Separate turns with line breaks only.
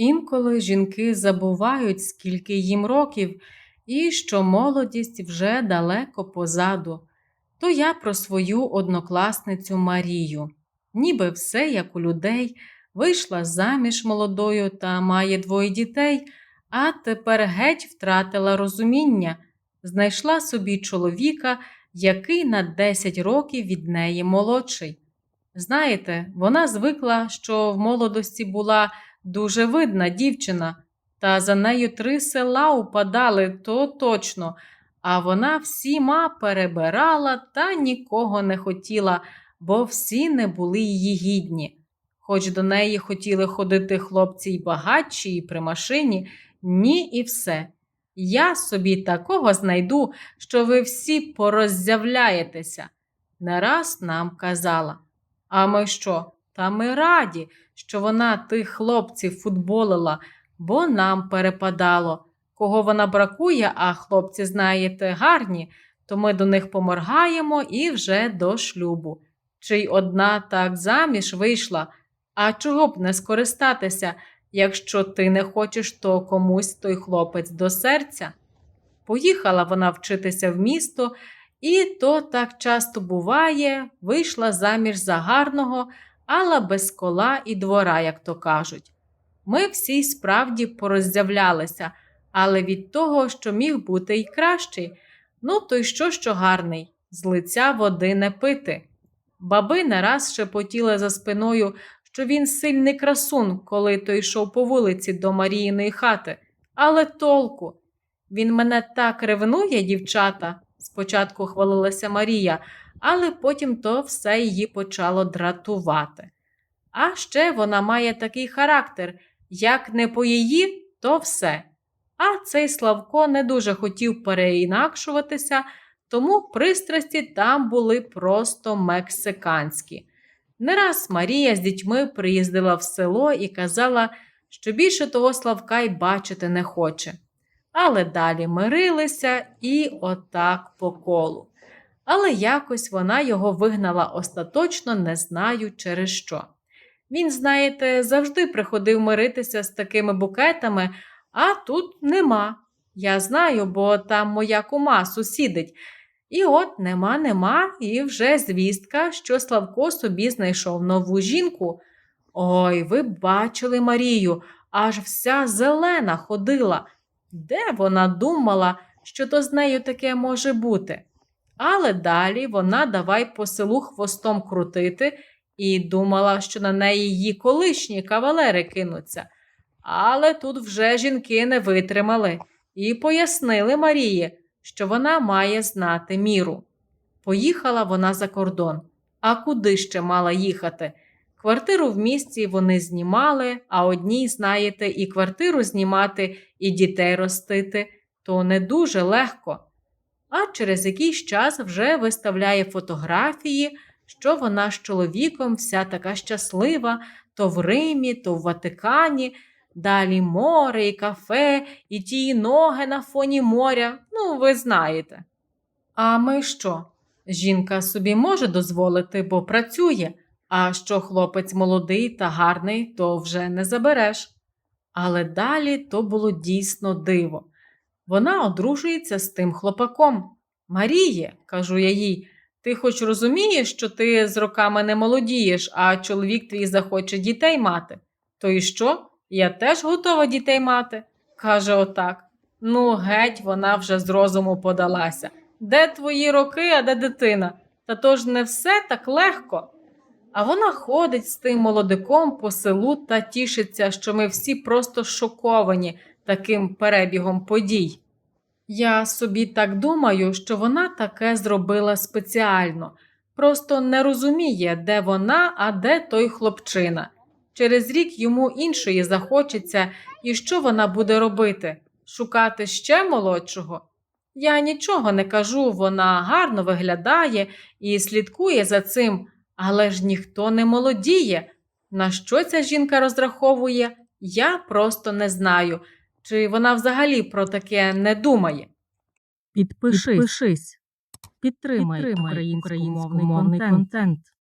Інколи жінки забувають, скільки їм років, і що молодість вже далеко позаду. То я про свою однокласницю Марію. Ніби все, як у людей, вийшла заміж молодою та має двоє дітей, а тепер геть втратила розуміння, знайшла собі чоловіка, який на 10 років від неї молодший. Знаєте, вона звикла, що в молодості була дуже видна дівчина, та за нею три села упадали, то точно, а вона всіма перебирала та нікого не хотіла, бо всі не були її гідні. Хоч до неї хотіли ходити хлопці й багатші, і при машині, ні і все. Я собі такого знайду, що ви всі пороззявляєтеся. Не раз нам казала. А ми що? Та ми раді, що вона тих хлопців футболила, бо нам перепадало. Кого вона бракує, а хлопці, знаєте, гарні, то ми до них поморгаємо і вже до шлюбу. Чи одна так заміж вийшла, а чого б не скористатися, якщо ти не хочеш, то комусь той хлопець до серця. Поїхала вона вчитися в місто, і то так часто буває, вийшла заміж за гарного, але без кола і двора, як то кажуть. Ми всі справді пороззявлялися, але від того, що міг бути й кращий, ну то й що, що гарний, з лиця води не пити. Баби не раз шепотіли за спиною, що він сильний красун, коли той йшов по вулиці до Маріїної хати, але толку. Він мене так ревнує, дівчата, спочатку хвалилася Марія, але потім то все її почало дратувати. А ще вона має такий характер як не по її, то все. А цей Славко не дуже хотів переінакшуватися, тому пристрасті там були просто мексиканські. Не раз Марія з дітьми приїздила в село і казала, що більше того Славка й бачити не хоче. Але далі мирилися і отак по колу. Але якось вона його вигнала остаточно, не знаю через що. Він, знаєте, завжди приходив миритися з такими букетами, а тут нема. Я знаю, бо там моя кума сусідить. І от нема, нема, і вже звістка, що Славко собі знайшов нову жінку. Ой, ви бачили Марію, аж вся зелена ходила. Де вона думала, що то з нею таке може бути? Але далі вона давай по селу хвостом крутити і думала, що на неї її колишні кавалери кинуться. Але тут вже жінки не витримали і пояснили Марії, що вона має знати міру. Поїхала вона за кордон. А куди ще мала їхати? Квартиру в місті вони знімали, а одній, знаєте, і квартиру знімати, і дітей ростити то не дуже легко. А через якийсь час вже виставляє фотографії, що вона з чоловіком вся така щаслива, то в Римі, то в Ватикані, далі море і кафе, і ті ноги на фоні моря. Ну, ви знаєте. А ми що? Жінка собі може дозволити, бо працює, а що хлопець молодий та гарний, то вже не забереш. Але далі то було дійсно диво. Вона одружується з тим хлопаком. Маріє, кажу я їй, ти хоч розумієш, що ти з роками не молодієш, а чоловік твій захоче дітей мати. То і що? Я теж готова дітей мати, каже отак. Ну, геть, вона вже з розуму подалася. Де твої роки, а де дитина? Та то ж не все так легко. А вона ходить з тим молодиком по селу та тішиться, що ми всі просто шоковані таким перебігом подій. Я собі так думаю, що вона таке зробила спеціально, просто не розуміє, де вона, а де той хлопчина. Через рік йому іншої захочеться, і що вона буде робити? Шукати ще молодшого? Я нічого не кажу, вона гарно виглядає і слідкує за цим, але ж ніхто не молодіє. На що ця жінка розраховує, я просто не знаю, чи вона взагалі про таке не думає.
Підпишись, підтримай, українськомовний контент.